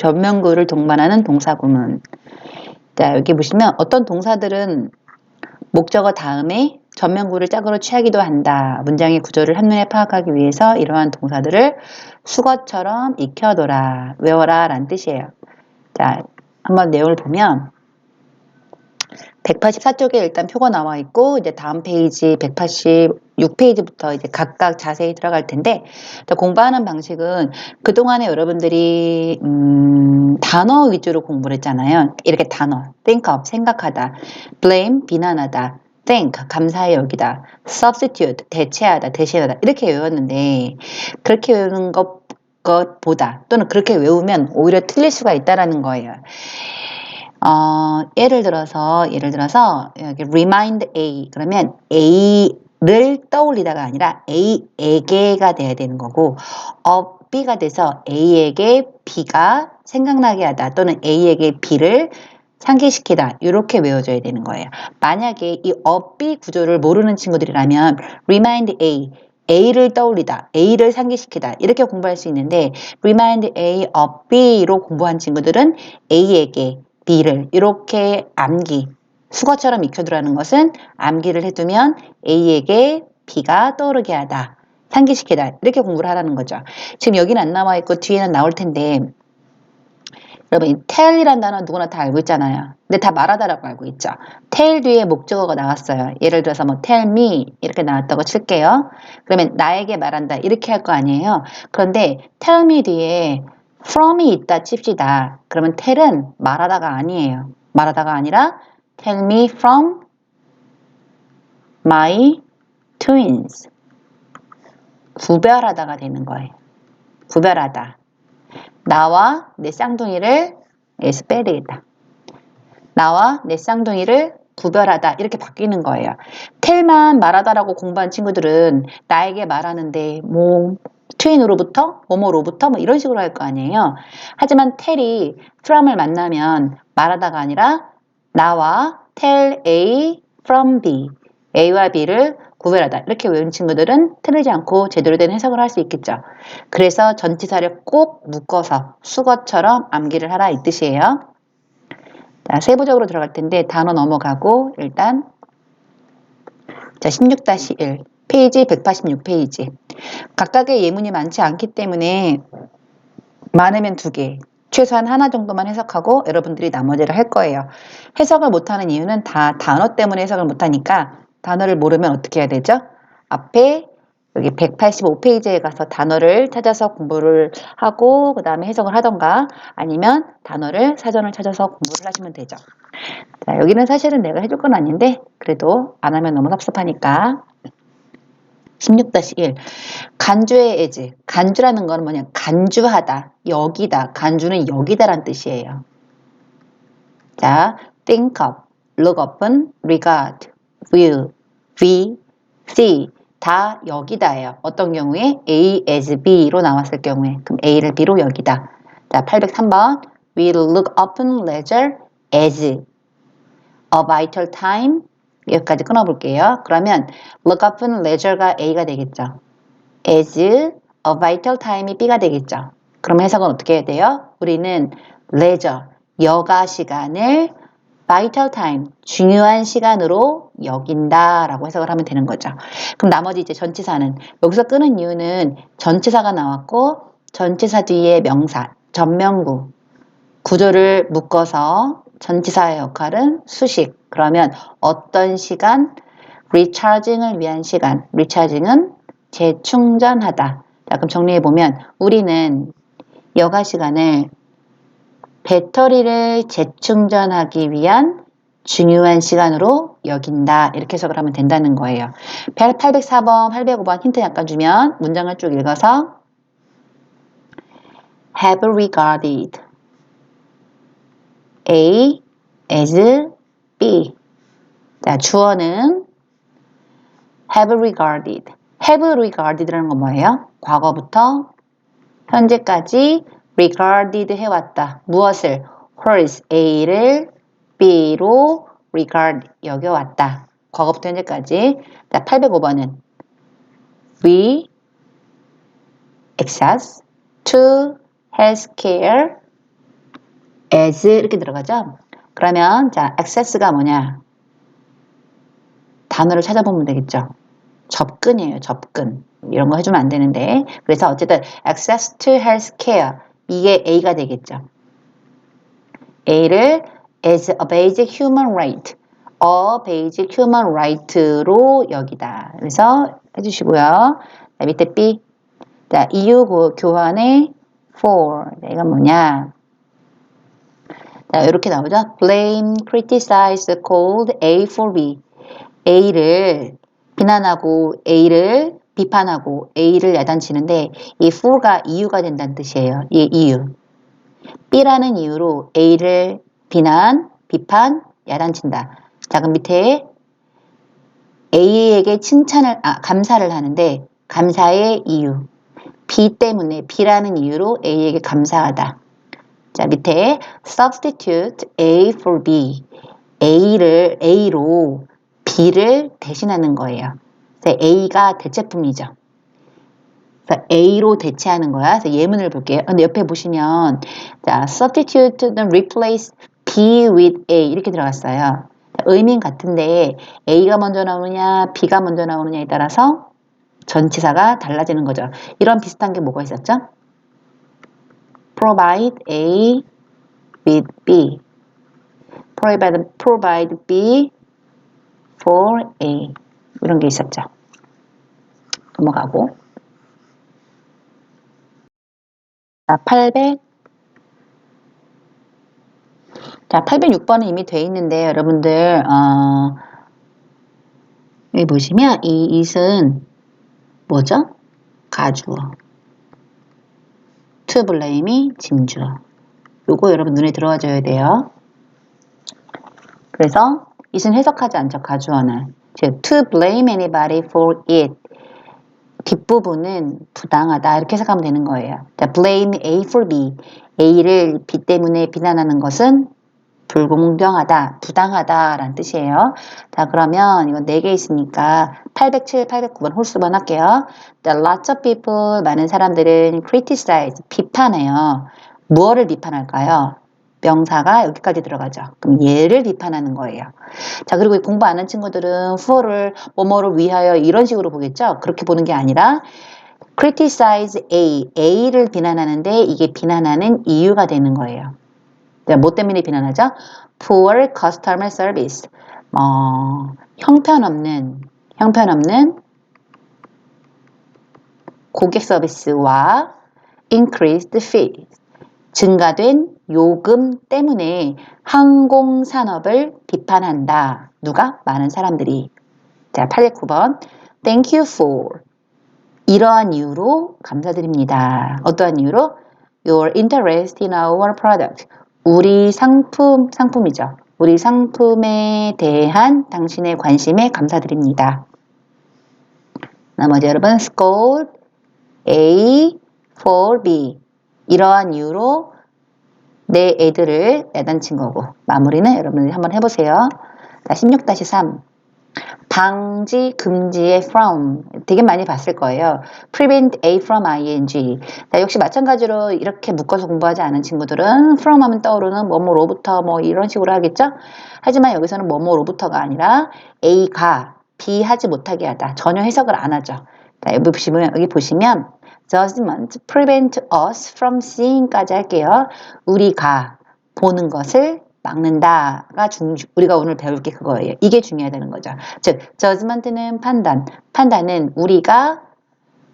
전면구를 동반하는 동사구문. 자, 여기 보시면 어떤 동사들은 목적어 다음에 전면구를 짝으로 취하기도 한다. 문장의 구조를 한눈에 파악하기 위해서 이러한 동사들을 수거처럼 익혀둬라, 외워라 라는 뜻이에요. 자, 한번 내용을 보면 184쪽에 일단 표가 나와 있고 이제 다음 페이지 186페이지부터 이제 각각 자세히 들어갈 텐데 공부하는 방식은 그동안에 여러분들이 음, 단어 위주로 공부를 했잖아요. 이렇게 단어 think of 생각하다 blame 비난하다 thank 감사의 여기다 substitute 대체하다 대신하다 이렇게 외웠는데 그렇게 외우는 것 것보다 또는 그렇게 외우면 오히려 틀릴 수가 있다라는 거예요. 어, 예를 들어서 예를 들어서 여기 remind A 그러면 A를 떠올리다가 아니라 A에게가 돼야 되는 거고 of B가 돼서 A에게 B가 생각나게 하다 또는 A에게 B를 상기시키다 이렇게 외워줘야 되는 거예요. 만약에 이 B 구조를 모르는 친구들이라면 remind A A를 떠올리다, A를 상기시키다 이렇게 공부할 수 있는데 remind A B로 공부한 친구들은 A에게 B를 이렇게 암기, 수거처럼 익혀두라는 것은 암기를 해두면 A에게 B가 떠오르게 하다, 상기시키다 이렇게 공부를 하라는 거죠. 지금 여기는 안 나와 있고 뒤에는 나올 텐데 여러분 tell이란 단어 누구나 다 알고 있잖아요. 근데 다 말하다라고 알고 있죠. tell 뒤에 목적어가 나왔어요. 예를 들어서 뭐 tell me 이렇게 나왔다고 칠게요. 그러면 나에게 말한다 이렇게 할 거 아니에요. 그런데 tell me 뒤에 from이 있다 칩시다. 그러면 tell은 말하다가 아니에요. 말하다가 아니라 tell me from my twins. 구별하다가 되는 거예요. 구별하다. 나와 내 쌍둥이를 빼야 되겠다. 나와 내 쌍둥이를 구별하다 이렇게 바뀌는 거예요. 텔만 말하다라고 공부한 친구들은 나에게 말하는데 뭐 트윈으로부터 뭐뭐로부터 뭐 이런 식으로 할 거 아니에요. 하지만 텔이 from을 만나면 말하다가 아니라 나와 tell A from B A와 B를 구별하다 이렇게 외운 친구들은 틀리지 않고 제대로 된 해석을 할 수 있겠죠. 그래서 전치사를 꼭 묶어서 수거처럼 암기를 하라 이 뜻이에요. 자, 세부적으로 들어갈 텐데 단어 넘어가고 일단 자 16-1 페이지 186페이지 각각의 예문이 많지 않기 때문에 많으면 두 개, 최소한 하나 정도만 해석하고 여러분들이 나머지를 할 거예요. 해석을 못하는 이유는 다 단어 때문에 해석을 못하니까 단어를 모르면 어떻게 해야 되죠? 앞에 여기 185페이지에 가서 단어를 찾아서 공부를 하고 그 다음에 해석을 하던가 아니면 단어를 사전을 찾아서 공부를 하시면 되죠. 자, 여기는 사실은 내가 해줄 건 아닌데 그래도 안 하면 너무 섭섭하니까 16-1 간주의 에즈 간주라는 거는 뭐냐 간주하다 여기다 간주는 여기다란 뜻이에요. 자 think of look up은 regard view v see 다 여기다예요. 어떤 경우에 A as B로 나왔을 경우에 그럼 A를 B로 여기다. 자 803번 We look upon leisure as a vital time 여기까지 끊어볼게요. 그러면 look up은 leisure가 A가 되겠죠. as a vital time이 B가 되겠죠. 그럼 해석은 어떻게 해야 돼요? 우리는 leisure, 여가 시간을 vital time, 중요한 시간으로 여긴다 라고 해석을 하면 되는 거죠. 그럼 나머지 이제 전치사는 여기서 끄는 이유는 전치사가 나왔고 전치사 뒤에 명사, 전명구, 구조를 묶어서 전치사의 역할은 수식. 그러면 어떤 시간? 리차징을 위한 시간. 리차징은 재충전하다. 자, 그럼 정리해보면 우리는 여가 시간을 배터리를 재충전하기 위한 중요한 시간으로 여긴다. 이렇게 해석을 하면 된다는 거예요. 804번, 805번 힌트 약간 주면 문장을 쭉 읽어서 have regarded A as B. 자, 주어는 have regarded. have regarded라는 건 뭐예요? 과거부터 현재까지 regarded 해왔다. 무엇을? whereas A를 B로 regard 여겨왔다. 과거부터 현재까지. 자, 805번은 we access to healthcare as 이렇게 들어가죠? 그러면 자, access가 뭐냐? 단어를 찾아보면 되겠죠. 접근이에요, 접근. 이런 거 해주면 안 되는데. 그래서 어쨌든 access to health care 이게 A가 되겠죠. A를 as a basic human right, a basic human right로 여기다. 그래서 해주시고요. 자, 밑에 B. 자, EU 고- 교환의 for. 자, 이건 뭐냐? 자, 이렇게 나오죠. blame, criticize, called A for B. A를 비난하고 A를 비판하고 A를 야단치는데 이 for가 이유가 된다는 뜻이에요. 이 이유. B라는 이유로 A를 비난, 비판, 야단친다. 자, 그럼 밑에 A에게 칭찬을, 아, 감사를 하는데 감사의 이유. B 때문에 B라는 이유로 A에게 감사하다. 자, 밑에 substitute A for B. A를 A로 B를 대신하는 거예요. 그래서 A가 대체품이죠. 그래서 A로 대체하는 거야. 그래서 예문을 볼게요. 근데 옆에 보시면 자, substitute는 replace B with A 이렇게 들어갔어요. 자, 의미는 같은데 A가 먼저 나오느냐, B가 먼저 나오느냐에 따라서 전치사가 달라지는 거죠. 이런 비슷한 게 뭐가 있었죠? Provide A with B. provide, provide B for A. 이런 게 있었죠. 넘어가고. 자, 800. 자, 806번은 이미 돼 있는데, 여러분들, 어, 여기 보시면 이 it은 뭐죠? 가주어. To blame이 짐주어. 요거 여러분 눈에 들어와줘야 돼요. 그래서 it은 해석하지 않죠, 가주어는. 즉, to blame anybody for it. 뒷부분은 부당하다 이렇게 해석하면 되는 거예요. 자, blame A for B. A를 B 때문에 비난하는 것은 불공정하다, 부당하다라는 뜻이에요. 자, 그러면 이건 4개 있으니까 807, 809번 홀수번 할게요. 자, lots of people, 많은 사람들은 criticize, 비판해요. 무엇을 비판할까요? 명사가 여기까지 들어가죠. 그럼 얘를 비판하는 거예요. 자, 그리고 공부 안 한 친구들은 who를 뭐뭐를 위하여 이런 식으로 보겠죠? 그렇게 보는 게 아니라 criticize A, A를 비난하는데 이게 비난하는 이유가 되는 거예요. 자, 뭐 때문에 비난하죠? poor customer service. 어, 형편없는, 형편없는 고객 서비스와 increased fees. 증가된 요금 때문에 항공산업을 비판한다. 누가? 많은 사람들이. 자, 809번. Thank you for. 이러한 이유로 감사드립니다. 어떠한 이유로? Your interest in our product. 우리 상품, 상품이죠. 우리 상품에 대한 당신의 관심에 감사드립니다. 나머지 여러분, scold A for B. 이러한 이유로 내 애들을 야단친 거고 마무리는 여러분들이 한번 해보세요. 자, 16-3 방지, 금지의 from 되게 많이 봤을 거예요. prevent A from ing 자, 역시 마찬가지로 이렇게 묶어서 공부하지 않은 친구들은 from 하면 떠오르는 뭐뭐로부터 뭐 이런 식으로 하겠죠? 하지만 여기서는 뭐뭐로부터가 아니라 A가 B 하지 못하게 하다. 전혀 해석을 안 하죠. 자, 여기 보시면, 여기 보시면 doesn't prevent us from seeing까지 할게요. 우리가 보는 것을 막는다가 중, 우리가 오늘 배울 게 그거예요. 이게 중요하다는 거죠. 즉, judgment는 판단. 판단은 우리가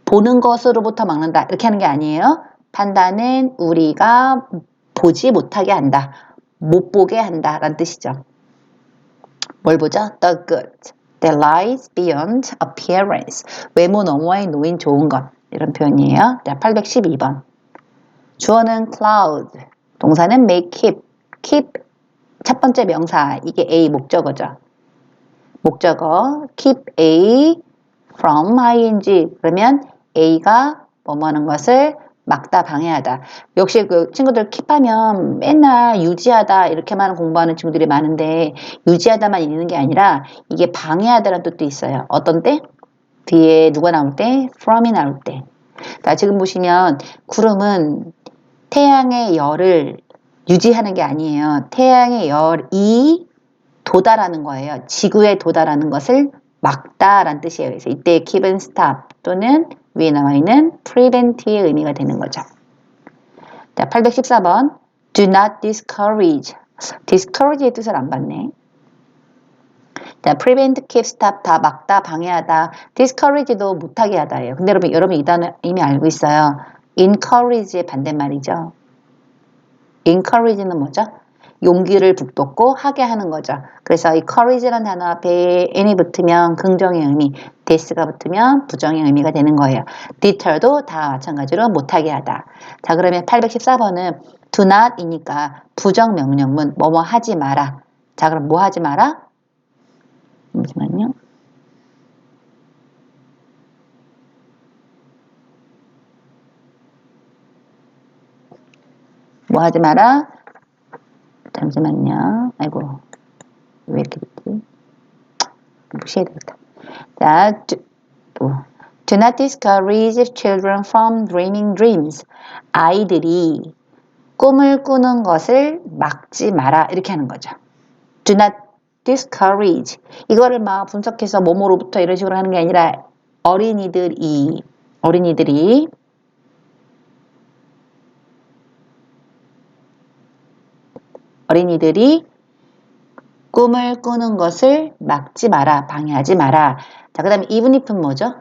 보는 것으로부터 막는다. 이렇게 하는 게 아니에요. 판단은 우리가 보지 못하게 한다. 못 보게 한다. 라는 뜻이죠. 뭘 보죠? The good. That lies beyond appearance. 외모 너머에 놓인 좋은 것. 이런 표현이에요. 자, 812번. 주어는 cloud. 동사는 make keep. keep 첫 번째 명사. 이게 A 목적어죠. 목적어 keep A from ing. 그러면 A가 뭐뭐 하는 것을 막다 방해하다. 역시 그 친구들 킵하면 맨날 유지하다 이렇게만 공부하는 친구들이 많은데 유지하다만 있는 게 아니라 이게 방해하다라는 뜻도 있어요. 어떤 때? 뒤에 누가 나올 때? from이 나올 때. 자, 지금 보시면 구름은 태양의 열을 유지하는 게 아니에요. 태양의 열이 도달하는 거예요. 지구에 도달하는 것을 막다라는 뜻이에요. 그래서 이때 keep and stop 또는 위에 나와 있는 prevent의 의미가 되는 거죠. 자, 814번 do not discourage. discourage의 뜻을 안 봤네. 자, prevent, keep, stop 다 막다, 방해하다. discourage도 못하게 하다예요. 근데 여러분, 여러분 이 단어 이미 알고 있어요. encourage의 반대말이죠. Encourage는 뭐죠? 용기를 북돋고 하게 하는 거죠. 그래서 이 courage라는 단어 앞에 n이 붙으면 긍정의 의미, dis가 붙으면 부정의 의미가 되는 거예요. deter도 다 마찬가지로 못하게 하다. 자, 그러면 814번은 do not이니까 부정 명령문 뭐뭐 하지 마라. 자, 그럼 뭐 하지 마라? 잠시만요. 뭐 하지 마라? 잠시만요. 아이고, 왜 이렇게 됐지? 무시해야 되겠다. 자, do, do not discourage children from dreaming dreams. 아이들이 꿈을 꾸는 것을 막지 마라. 이렇게 하는 거죠. Do not discourage. 이거를 막 분석해서 뭐뭐로부터 이런 식으로 하는 게 아니라 어린이들이, 어린이들이 어린이들이 꿈을 꾸는 것을 막지 마라, 방해하지 마라. 자, 그 다음에 if는 뭐죠?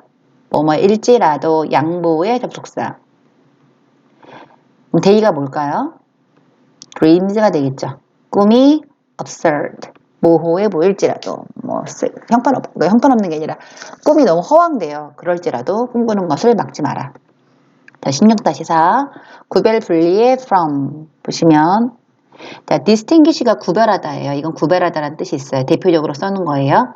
뭐뭐일지라도 양보의 접속사. 그럼 대의가 뭘까요? dreams가 되겠죠. 꿈이 absurd. 모호해 보일지라도 뭐 형편없 형편없는 게 아니라 꿈이 너무 허황돼요. 그럴지라도 꿈꾸는 것을 막지 마라. 자, 16-4 구별 분리의 from 보시면 자, distinguish가 구별하다예요. 이건 구별하다라는 뜻이 있어요. 대표적으로 써는 거예요.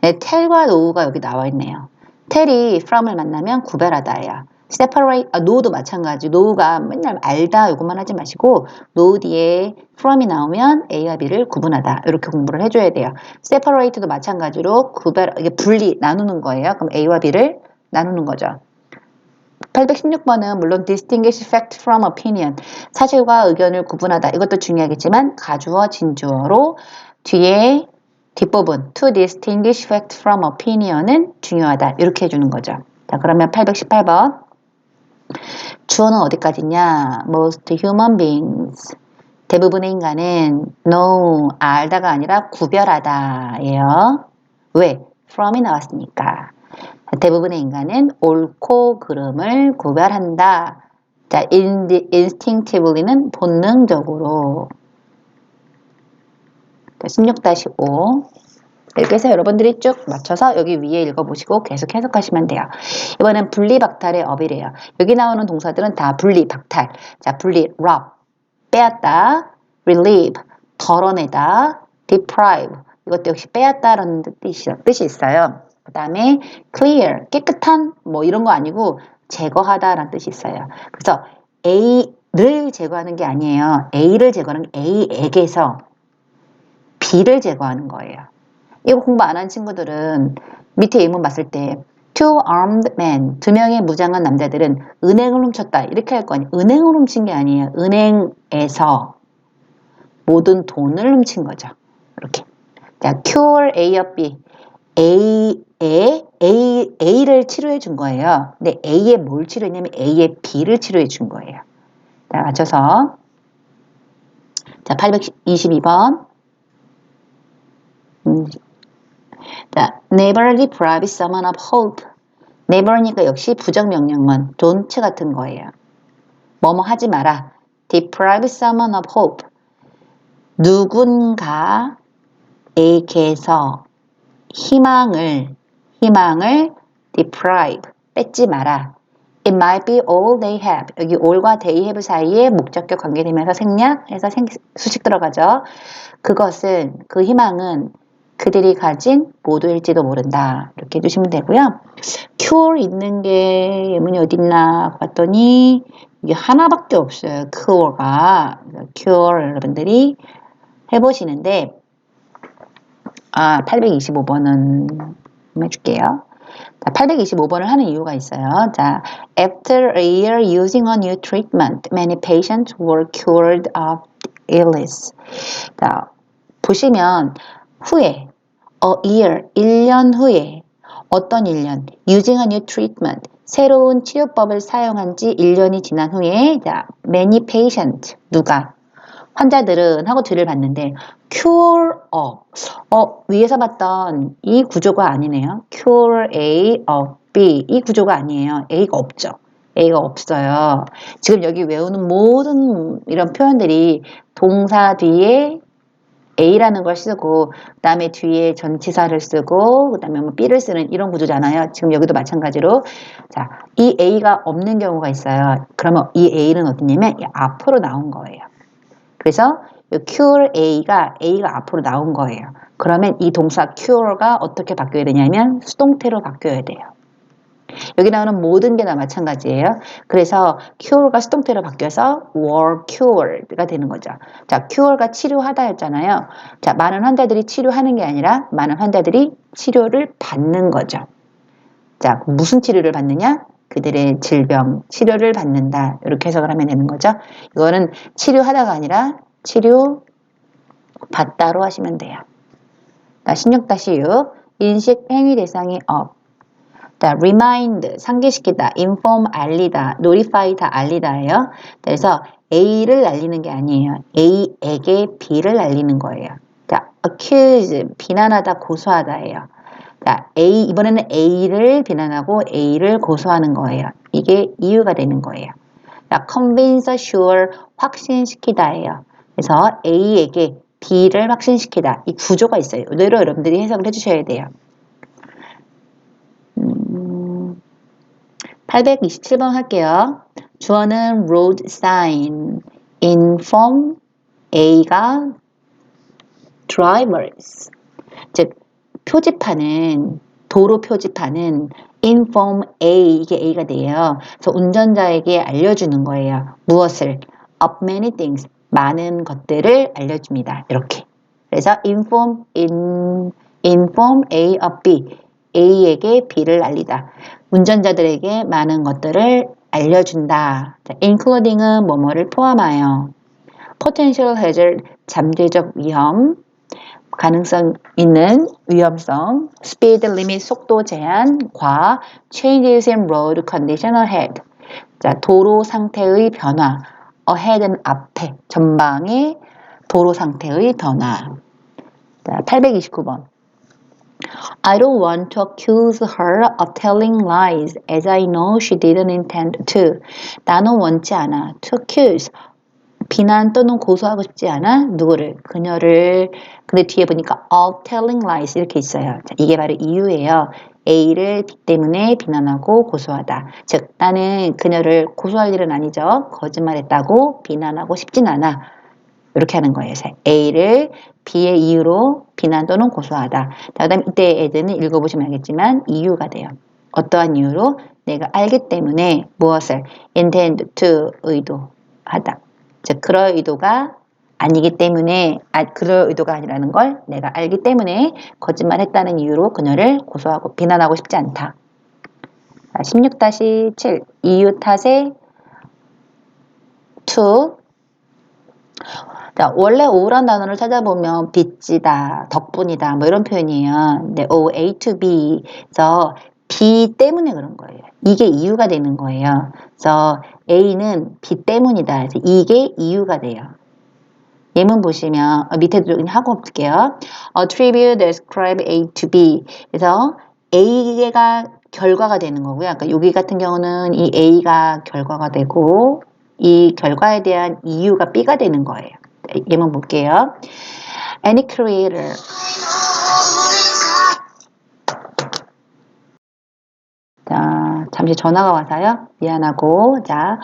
네, tell과 know가 여기 나와 있네요. tell이 from을 만나면 구별하다예요. separate, 아, know도 마찬가지. know가 맨날 알다 이것만 하지 마시고 know 뒤에 from이 나오면 A와 B를 구분하다. 이렇게 공부를 해줘야 돼요. separate도 마찬가지로 구별, 이게 분리, 나누는 거예요. 그럼 A와 B를 나누는 거죠. 816번은 물론 distinguish fact from opinion 사실과 의견을 구분하다. 이것도 중요하겠지만 가주어 진주어로 뒤에 뒷부분 to distinguish fact from opinion은 중요하다. 이렇게 해주는 거죠. 자 그러면 818번. 주어는 어디까지냐? Most human beings. 대부분의 인간은 know 알다가 아니라 구별하다 예요. 왜? from이 나왔으니까 대부분의 인간은 옳고 그름을 구별한다. 자, instinctively는 본능적으로. 자, 16-5. 이렇게 해서 여러분들이 쭉 맞춰서 여기 위에 읽어보시고 계속 해석하시면 돼요. 이번엔 분리박탈의 업이래요. 여기 나오는 동사들은 다 분리, 박탈. 자, 분리, rob, 빼앗다, relieve, 덜어내다, deprive. 이것도 역시 빼앗다라는 뜻이, 뜻이 있어요. 그 다음에 clear, 깨끗한 뭐 이런 거 아니고 제거하다라는 뜻이 있어요. 그래서 A를 제거하는 게 아니에요. A를 제거하는 게 A에게서 B를 제거하는 거예요. 이거 공부 안 한 친구들은 밑에 예문 봤을 때 two armed men, 두 명의 무장한 남자들은 은행을 훔쳤다. 이렇게 할 거 아니에요. 은행을 훔친 게 아니에요. 은행에서 모든 돈을 훔친 거죠. 이렇게. 자, cure A of B. A A에 A, A를 치료해 준 거예요. 근데 A에 뭘 치료했냐면 A에 B를 치료해 준 거예요. 자, 맞춰서. 자, 822번. 음. 자, never deprive someone of hope. never니까 역시 부정명령문, don't 같은 거예요. 뭐뭐 하지 마라. deprive someone of hope. 누군가에게서 희망을 희망을 deprive, 뺏지 마라. It might be all they have. 여기 all과 they have 사이에 목적격 관계되면서 생략해서 생, 수식 들어가죠. 그것은, 그 희망은 그들이 가진 모두일지도 모른다. 이렇게 해주시면 되고요. cure 있는 게 예문이 어딨나 봤더니 이게 하나밖에 없어요. cure가. cure 여러분들이 해보시는데 아 825번은 해줄게요. 자, 825번을 하는 이유가 있어요. 자, after a year using a new treatment, many patients were cured of illness. 자, 보시면 후에 a year 1년 후에 어떤 1년 using a new treatment 새로운 치료법을 사용한 지 1년이 지난 후에 자, many patient 누가 환자들은 하고 뒤를 봤는데 cure of 어 위에서 봤던 이 구조가 아니네요. cure A of B 이 구조가 아니에요. A가 없죠. A가 없어요. 지금 여기 외우는 모든 이런 표현들이 동사 뒤에 A라는 걸 쓰고 그 다음에 뒤에 전치사를 쓰고 그 다음에 뭐 B를 쓰는 이런 구조잖아요. 지금 여기도 마찬가지로 자, 이 A가 없는 경우가 있어요. 그러면 이 A는 어디냐면 이 앞으로 나온 거예요. 그래서 이 cure A가 A가 앞으로 나온 거예요. 그러면 이 동사 cure가 어떻게 바뀌어야 되냐면 수동태로 바뀌어야 돼요. 여기 나오는 모든 게 다 마찬가지예요. 그래서 cure가 수동태로 바뀌어서 were cured가 되는 거죠. 자, cure가 치료하다 했잖아요. 자, 많은 환자들이 치료하는 게 아니라 많은 환자들이 치료를 받는 거죠. 자, 무슨 치료를 받느냐? 그들의 질병, 치료를 받는다. 이렇게 해석을 하면 되는 거죠. 이거는 치료하다가 아니라 치료 받다로 하시면 돼요. 자, 16-6. 인식 행위 대상이 up. 자, remind, 상기시키다, inform, 알리다, notify 다 알리다예요. 그래서 A를 알리는 게 아니에요. A에게 B를 알리는 거예요. 자, accuse, 비난하다, 고소하다예요. 자, A, 이번에는 A를 비난하고 A를 고소하는 거예요. 이게 이유가 되는 거예요. 자, convince, assure, 확신시키다예요. 그래서 A에게 B를 확신시키다. 이 구조가 있어요. 이대로 여러분들이 해석을 해주셔야 돼요. 827번 할게요. 주어는 road sign, inform A가 drivers. 즉, 표지판은, 도로 표지판은 inform A, 이게 A가 돼요. 그래서 운전자에게 알려주는 거예요. 무엇을? of many things, 많은 것들을 알려줍니다. 이렇게. 그래서 inform, in, inform A of B. A에게 B를 알리다. 운전자들에게 많은 것들을 알려준다. 자, including은 뭐뭐를 포함하여 potential hazard, 잠재적 위험, 가능성 있는 위험성, speed limit, 속도 제한 과 changes in road condition ahead. 자, 도로 상태의 변화, ahead은 앞에, 전방의 도로 상태의 변화. 자, 829번. I don't want to accuse her of telling lies as I know she didn't intend to. 나는 원치 않아. To accuse. 비난 또는 고소하고 싶지 않아. 누구를? 그녀를. 근데 뒤에 보니까 of telling lies 이렇게 있어요. 자, 이게 바로 이유예요. A를 B 때문에 비난하고 고소하다. 즉, 나는 그녀를 고소할 일은 아니죠. 거짓말했다고 비난하고 싶진 않아. 이렇게 하는 거예요. A를 B의 이유로 비난 또는 고소하다. 그 다음 이때 애들은 읽어보시면 알겠지만 이유가 돼요. 어떠한 이유로 내가 알기 때문에 무엇을 intend to 의도하다. 즉 그럴 의도가 아니기 때문에 아, 그럴 의도가 아니라는 걸 내가 알기 때문에 거짓말했다는 이유로 그녀를 고소하고 비난하고 싶지 않다. 16-7 이유 탓에 to 자, 원래 우울한 단어를 찾아보면 빚지다, 덕분이다, 뭐 이런 표현이에요. 근데 O, A to B. 그래서 B 때문에 그런 거예요. 이게 이유가 되는 거예요. 그래서 A는 B 때문이다. 그래서 이게 이유가 돼요. 예문 보시면 어, 밑에도 그냥 하고 볼게요. Attribute, describe A to B. 그래서 A가 결과가 되는 거고요. 아까 여기 같은 경우는 이 A가 결과가 되고 이 결과에 대한 이유가 B가 되는 거예요. 예문 볼게요. Any creator. 자, 잠시 전화가 와서요. 미안하고. 자,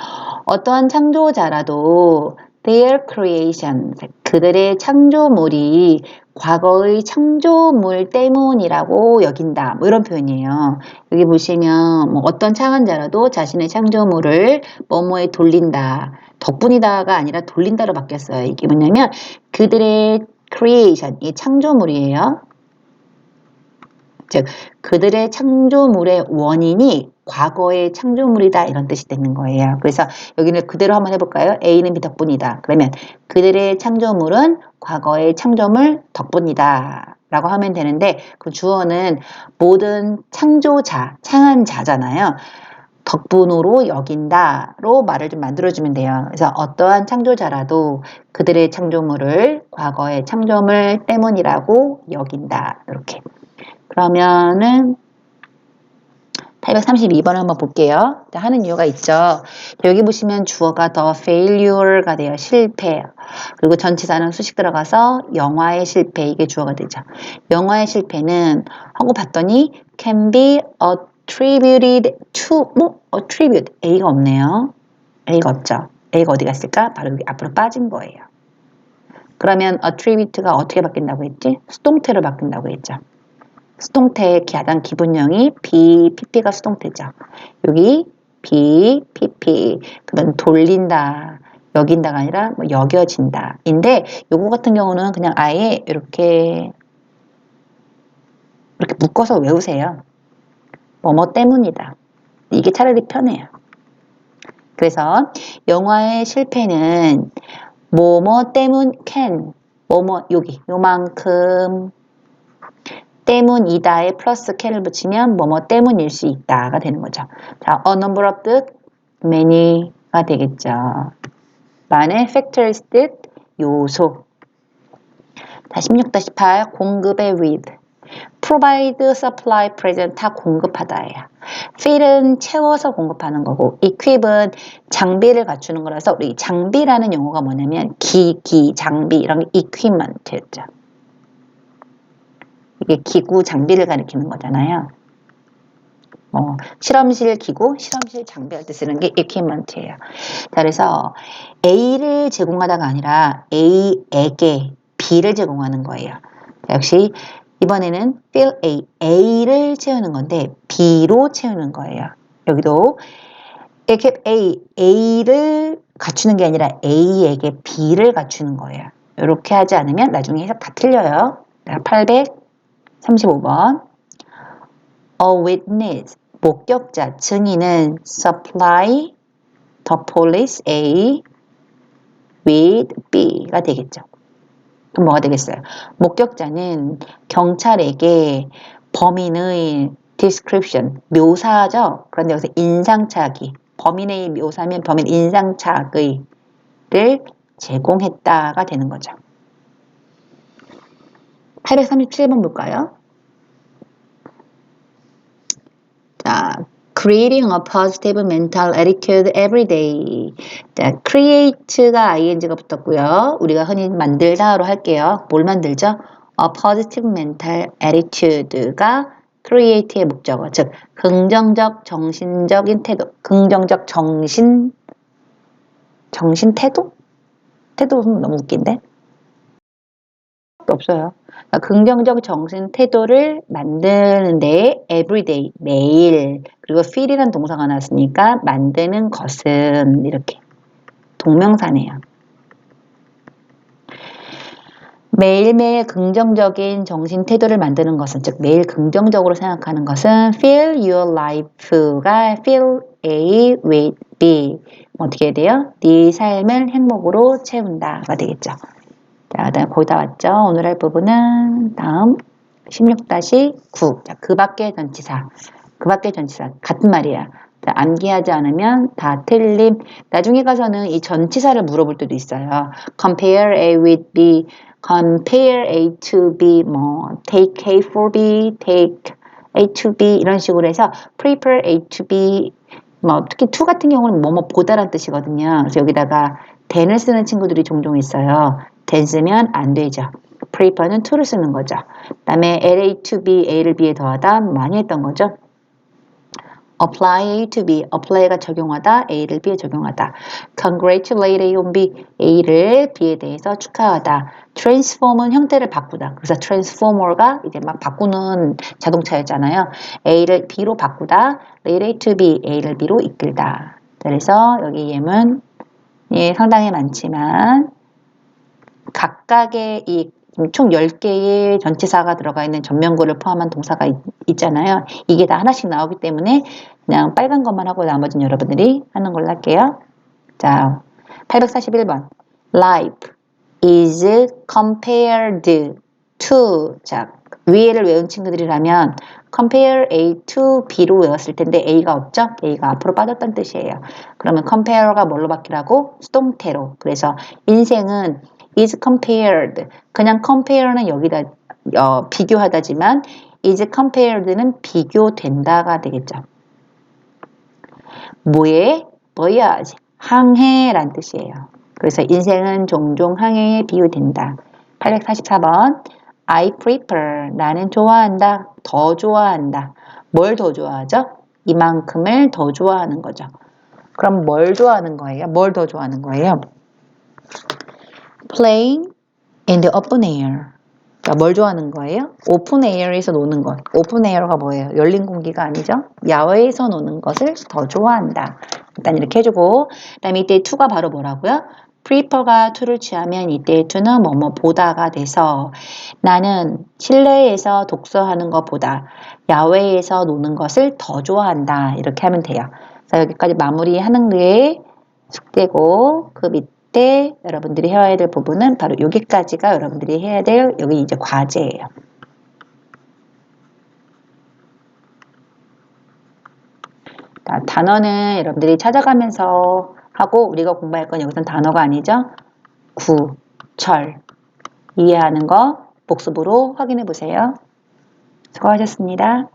어떠한 창조자라도 their creation, 그들의 창조물이 과거의 창조물 때문이라고 여긴다. 뭐 이런 표현이에요. 여기 보시면 뭐 어떤 창원자라도 자신의 창조물을 뭐뭐에 돌린다. 덕분이다가 아니라 돌린다로 바뀌었어요. 이게 뭐냐면 그들의 creation, 이 창조물이에요. 즉 그들의 창조물의 원인이 과거의 창조물이다 이런 뜻이 되는 거예요. 그래서 여기는 그대로 한번 해볼까요? A는 B 덕분이다. 그러면 그들의 창조물은 과거의 창조물 덕분이다. 라고 하면 되는데 그 주어는 모든 창조자, 창한 자잖아요. 덕분으로 여긴다로 말을 좀 만들어주면 돼요. 그래서 어떠한 창조자라도 그들의 창조물을 과거의 창조물 때문이라고 여긴다. 이렇게. 그러면은 832번 한번 볼게요. 하는 이유가 있죠. 여기 보시면 주어가 더 failure가 돼요. 실패. 그리고 전치사는 수식 들어가서 영화의 실패 이게 주어가 되죠. 영화의 실패는 하고 봤더니 can be attributed to 뭐 attribute A가 없네요. A가 없죠. A가 어디 갔을까? 바로 여기 앞으로 빠진 거예요. 그러면 attribute가 어떻게 바뀐다고 했지? 수동태로 바뀐다고 했죠. 수동태의 가장 기본형이 B, PP가 수동태죠. 여기 B, PP. 그러면 돌린다, 여긴다가 아니라 뭐 여겨진다. 인데 요거 같은 경우는 그냥 아예 이렇게 이렇게 묶어서 외우세요. 뭐뭐 때문이다. 이게 차라리 편해요. 그래서 영화의 실패는 뭐뭐 때문 can 뭐뭐 여기 요만큼 때문이다에 플러스 can을 붙이면 뭐뭐 때문일 수 있다가 되는 거죠. 자, a number of 뜻 many가 되겠죠. 많은 factors 뜻 요소. 자, 16-8 공급의 with provide, supply, present 다 공급하다예요. fill은 채워서 공급하는 거고 equip은 장비를 갖추는 거라서 우리 장비라는 용어가 뭐냐면 기 기, 장비 이런 게 equipment였죠. 이게 기구, 장비를 가리키는 거잖아요. 어, 실험실 기구, 실험실 장비할 때 쓰는 게 equipment예요. 자, 그래서 A를 제공하다가 아니라 A에게 B를 제공하는 거예요. 역시 이번에는 fill A, A를 채우는 건데 B로 채우는 거예요. 여기도 이렇게 A, A를 갖추는 게 아니라 A에게 B를 갖추는 거예요. 이렇게 하지 않으면 나중에 해석 다 틀려요. 835번 A witness, 목격자, 증인은 supply the police A with B가 되겠죠. 그럼 뭐가 되겠어요? 목격자는 경찰에게 범인의 description, 묘사죠. 그런데 여기서 인상착의, 범인의 묘사면 범인 인상착의를 제공했다가 되는 거죠. 837번 볼까요? 자, creating a positive mental attitude every day. 자, create가 ing가 붙었고요. 우리가 흔히 만들다로 할게요. 뭘 만들죠? a positive mental attitude가 create의 목적어, 즉 긍정적 정신적인 태도, 긍정적 정신 정신 태도? 태도는 너무 웃긴데? 없어요. 그러니까 긍정적 정신 태도를 만드는데 everyday 매일 그리고 feel이라는 동사가 나왔으니까 만드는 것은 이렇게 동명사네요. 매일매일 긍정적인 정신 태도를 만드는 것은 즉 매일 긍정적으로 생각하는 것은 fill your life가 fill A with B 어떻게 돼요? 네 삶을 행복으로 채운다가 되겠죠. 자, 그다음 거의 다 왔죠. 오늘 할 부분은 다음 16-9. 자, 그 밖의 전치사. 그 밖의 전치사. 같은 말이야. 자, 암기하지 않으면 다 틀림. 나중에 가서는 이 전치사를 물어볼 때도 있어요. compare A with B, compare A to B, 뭐 take A for B, take A to B 이런 식으로 해서 prepare A to B 뭐 특히 to 같은 경우는 뭐뭐 보다란 뜻이거든요. 그래서 여기다가 then을 쓰는 친구들이 종종 있어요. Then 쓰면 안 되죠. prefer는 to를 쓰는 거죠. 그 다음에 LA to B, A를 B에 더하다 많이 했던 거죠. apply A to B, apply가 적용하다, A를 B에 적용하다. congratulate A on B, A를 B에 대해서 축하하다. transform은 형태를 바꾸다. 그래서 transformer가 이제 막 바꾸는 자동차였잖아요. A를 B로 바꾸다, relate to B, A를 B로 이끌다. 그래서 여기 예문 예, 상당히 많지만 각각의 이 총 10개의 전치사가 들어가 있는 전면구를 포함한 동사가 있, 잖아요 이게 다 하나씩 나오기 때문에 그냥 빨간 것만 하고 나머지는 여러분들이 하는 걸로 할게요. 자, 841번. Life is compared to. 자, 위에를 외운 친구들이라면 compare A to B로 외웠을 텐데 A가 없죠? A가 앞으로 빠졌다는 뜻이에요. 그러면 compare가 뭘로 바뀌라고? 수동태로. 그래서 인생은 is compared. 그냥 compare는 여기다 어, 비교하다지만 is compared는 비교된다가 되겠죠. 뭐에? voyage. 항해란 뜻이에요. 그래서 인생은 종종 항해에 비유된다. 844번. I prefer. 나는 좋아한다. 더 좋아한다. 뭘 더 좋아하죠? 이만큼을 더 좋아하는 거죠. 그럼 뭘 좋아하는 거예요? 뭘 더 좋아하는 거예요? Playing in the open air. 자, 뭘 좋아하는 거예요? 오픈 에어에서 노는 것. 오픈 에어가 뭐예요? 열린 공기가 아니죠? 야외에서 노는 것을 더 좋아한다. 일단 이렇게 해주고, 그 다음에 이때 to가 바로 뭐라고요? prefer가 to를 취하면 이때 to는 뭐뭐 보다가 돼서 나는 실내에서 독서하는 것보다 야외에서 노는 것을 더 좋아한다. 이렇게 하면 돼요. 자, 여기까지 마무리하는 게 숙제고, 그 밑 에 여러분들이 해야 될 부분은 바로 여기까지가 여러분들이 해야 될 여기 이제 과제예요. 자, 단어는 여러분들이 찾아가면서 하고 우리가 공부할 건 여기서는 단어가 아니죠. 구, 철 이해하는 거 복습으로 확인해 보세요. 수고하셨습니다.